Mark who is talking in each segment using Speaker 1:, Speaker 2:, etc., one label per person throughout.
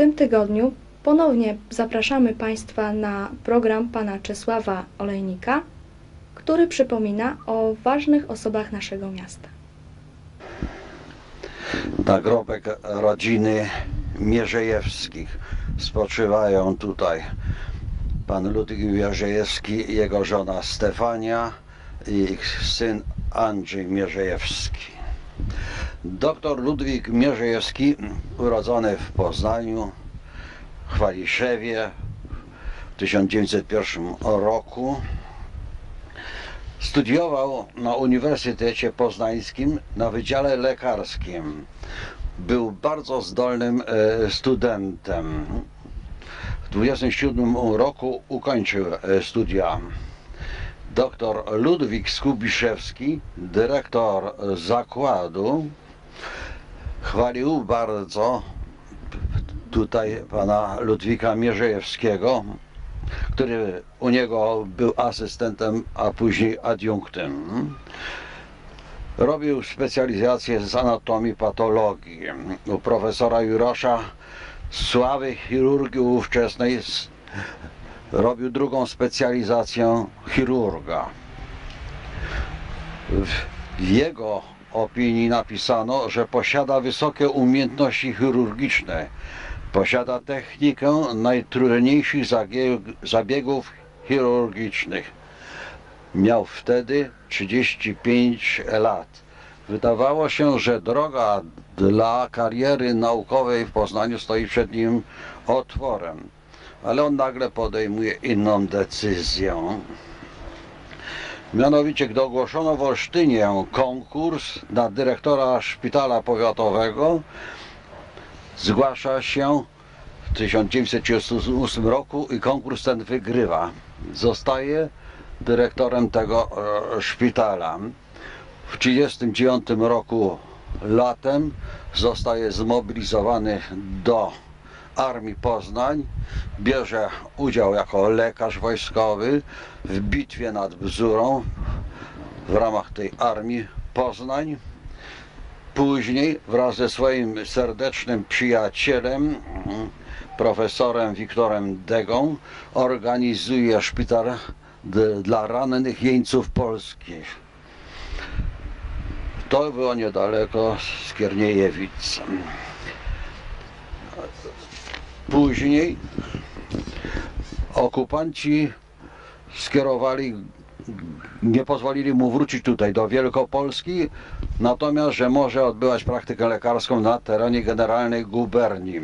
Speaker 1: tym tygodniu ponownie zapraszamy Państwa na program pana Czesława Olejnika, który przypomina o ważnych osobach naszego miasta.
Speaker 2: nagrobek rodziny Mierzejewskich. Spoczywają tutaj pan Ludwik Mierzejewski, jego żona Stefania i ich syn Andrzej Mierzejewski. Doktor Ludwik Mierzejewski, urodzony w Poznaniu, w Chwaliszewie w 1901 roku, Studiował na Uniwersytecie Poznańskim na Wydziale Lekarskim. Był bardzo zdolnym e, studentem. W 27 roku ukończył e, studia. Dr Ludwik Skubiszewski, dyrektor zakładu, chwalił bardzo tutaj pana Ludwika Mierzejewskiego, który u niego był asystentem, a później adiunktem. Robił specjalizację z anatomii patologii. U profesora Jurosza sławy chirurgii ówczesnej robił drugą specjalizację chirurga. W jego opinii napisano, że posiada wysokie umiejętności chirurgiczne, posiada technikę najtrudniejszych zabiegów chirurgicznych. Miał wtedy 35 lat. Wydawało się, że droga dla kariery naukowej w Poznaniu stoi przed nim otworem, ale on nagle podejmuje inną decyzję. Mianowicie, gdy ogłoszono w Olsztynie konkurs na dyrektora szpitala powiatowego, zgłasza się w 1938 roku i konkurs ten wygrywa. Zostaje dyrektorem tego e, szpitala. W 1939 roku latem zostaje zmobilizowany do Armii Poznań, bierze udział jako lekarz wojskowy w bitwie nad Bzurą w ramach tej Armii Poznań. Później wraz ze swoim serdecznym przyjacielem, profesorem Wiktorem Degą, organizuje szpital dla rannych jeńców polskich. To było niedaleko Skierniejewic. Później okupanci skierowali, nie pozwolili mu wrócić tutaj do Wielkopolski, natomiast, że może odbywać praktykę lekarską na terenie generalnej guberni.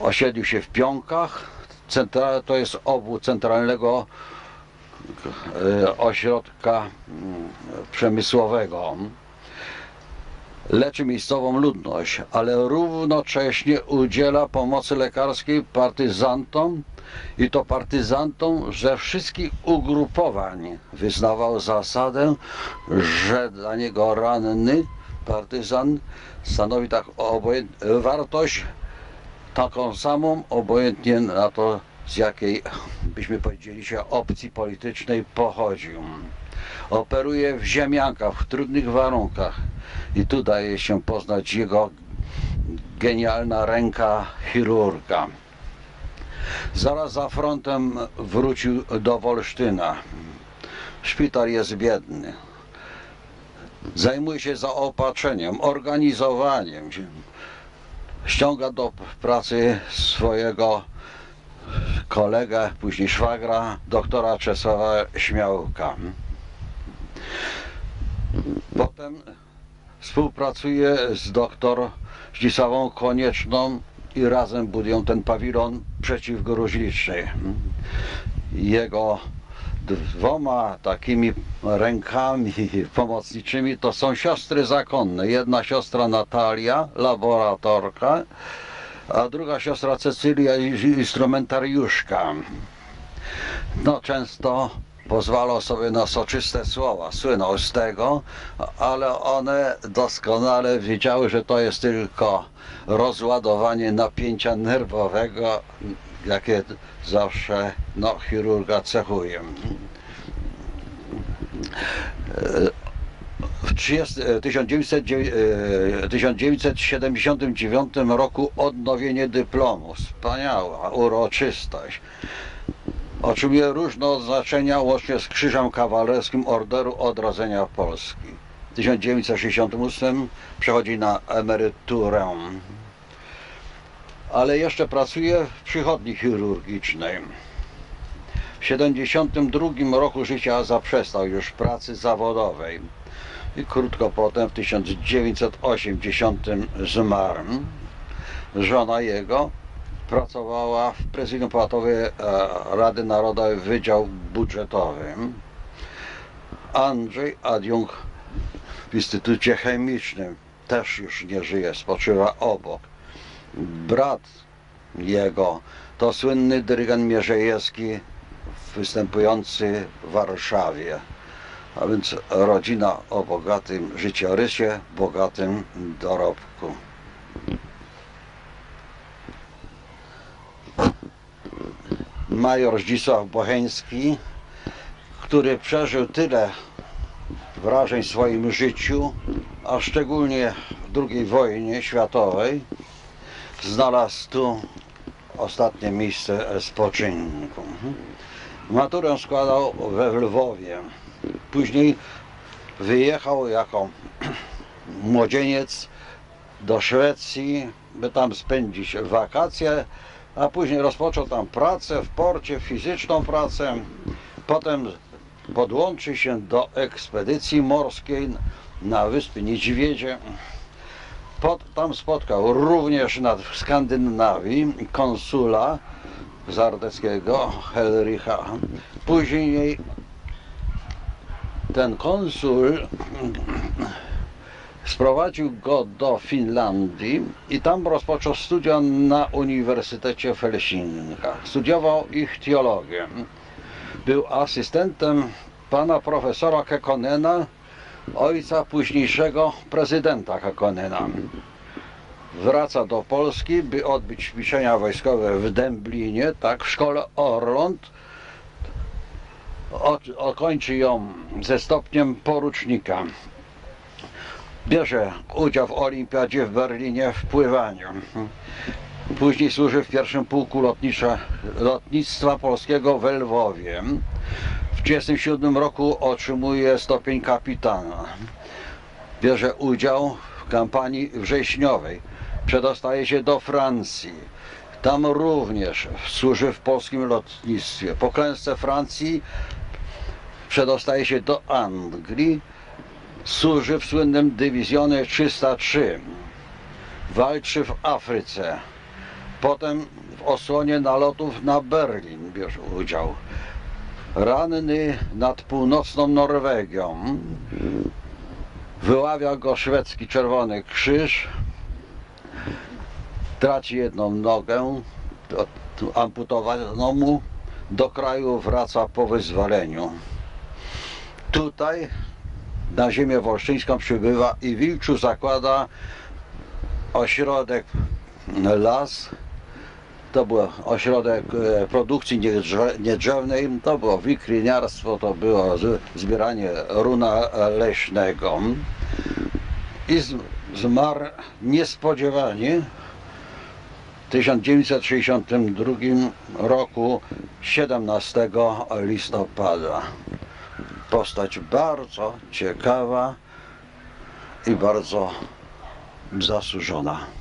Speaker 2: Osiedlił się w Pionkach, centra, to jest obwód centralnego e, ośrodka mm, przemysłowego. Leczy miejscową ludność, ale równocześnie udziela pomocy lekarskiej partyzantom i to partyzantom ze wszystkich ugrupowań. Wyznawał zasadę, że dla niego ranny partyzan stanowi tak wartość taką samą, obojętnie na to, z jakiej byśmy powiedzieli się opcji politycznej pochodził. Operuje w ziemiankach, w trudnych warunkach i tu daje się poznać jego genialna ręka chirurga. Zaraz za frontem wrócił do Wolsztyna. Szpital jest biedny. Zajmuje się zaopatrzeniem, organizowaniem. Ściąga do pracy swojego kolegę, później szwagra, doktora Czesława Śmiałka. Potem współpracuje z doktor Zdzisławą Konieczną i razem budują ten pawilon przeciwgruźliczny. Jego dwoma takimi rękami pomocniczymi to są siostry zakonne. Jedna siostra Natalia, laboratorka, a druga siostra Cecylia, instrumentariuszka. No często pozwalał sobie na soczyste słowa, słynął z tego, ale one doskonale wiedziały, że to jest tylko rozładowanie napięcia nerwowego, jakie zawsze no, chirurga cechuje. W 30, e, 1909 1979 roku odnowienie dyplomu. Wspaniała uroczystość. Otrzymuje różne odznaczenia łącznie z Krzyżem Kawalerskim Orderu Odrodzenia Polski. W 1968 przechodzi na emeryturę. Ale jeszcze pracuje w przychodni chirurgicznej. W 72 roku życia zaprzestał już pracy zawodowej i krótko potem w 1980 zmarł. Żona jego pracowała w Prezydium Powiatowej e, Rady Narodowej Wydział Budżetowy. Andrzej Adiung w Instytucie Chemicznym też już nie żyje, spoczywa obok. Brat jego to słynny dyrygent Mierzejewski występujący w Warszawie. A więc rodzina o bogatym życiorysie, bogatym dorobku. Major Zdzisław Bocheński, który przeżył tyle wrażeń w swoim życiu, a szczególnie w II wojnie światowej, znalazł tu ostatnie miejsce spoczynku. Maturę składał we Lwowie. Później wyjechał jako młodzieniec do Szwecji, by tam spędzić wakacje, a później rozpoczął tam pracę w porcie, fizyczną pracę. Potem podłączył się do ekspedycji morskiej na wyspy Niedźwiedzie. Pod, tam spotkał również nad w Skandynawii konsula Zardeckiego, Helricha. Później ten konsul sprowadził go do Finlandii i tam rozpoczął studia na Uniwersytecie w Helsinkach. Studiował ich teologię. Był asystentem pana profesora Kekonena, ojca późniejszego prezydenta Kekonena. Wraca do Polski, by odbyć ćwiczenia wojskowe w Dęblinie, tak, w szkole Orląt. O, okończy ją ze stopniem porucznika. Bierze udział w olimpiadzie w Berlinie w pływaniu. Później służy w pierwszym pułku lotnicza, lotnictwa polskiego w Lwowie. W 1937 roku otrzymuje stopień kapitana. Bierze udział w kampanii wrześniowej. Przedostaje się do Francji. Tam również służy w polskim lotnictwie. Po klęsce Francji przedostaje się do Anglii. Służy w słynnym dywizjonie 303. Walczy w Afryce. Potem w osłonie nalotów na Berlin bierze udział. Ranny nad północną Norwegią. Wyławia go szwedzki Czerwony Krzyż. Traci jedną nogę, to- amputowano mu. Do kraju wraca po wyzwoleniu. Tutaj na ziemię wolsztyńską przybywa i Wilczu zakłada ośrodek las. To był ośrodek e, produkcji niedrze- niedrzewnej, to było wikliniarstwo, to było zbieranie runa leśnego. I zmarł niespodziewanie w 1962 roku 17 listopada. Postać bardzo ciekawa i bardzo zasłużona.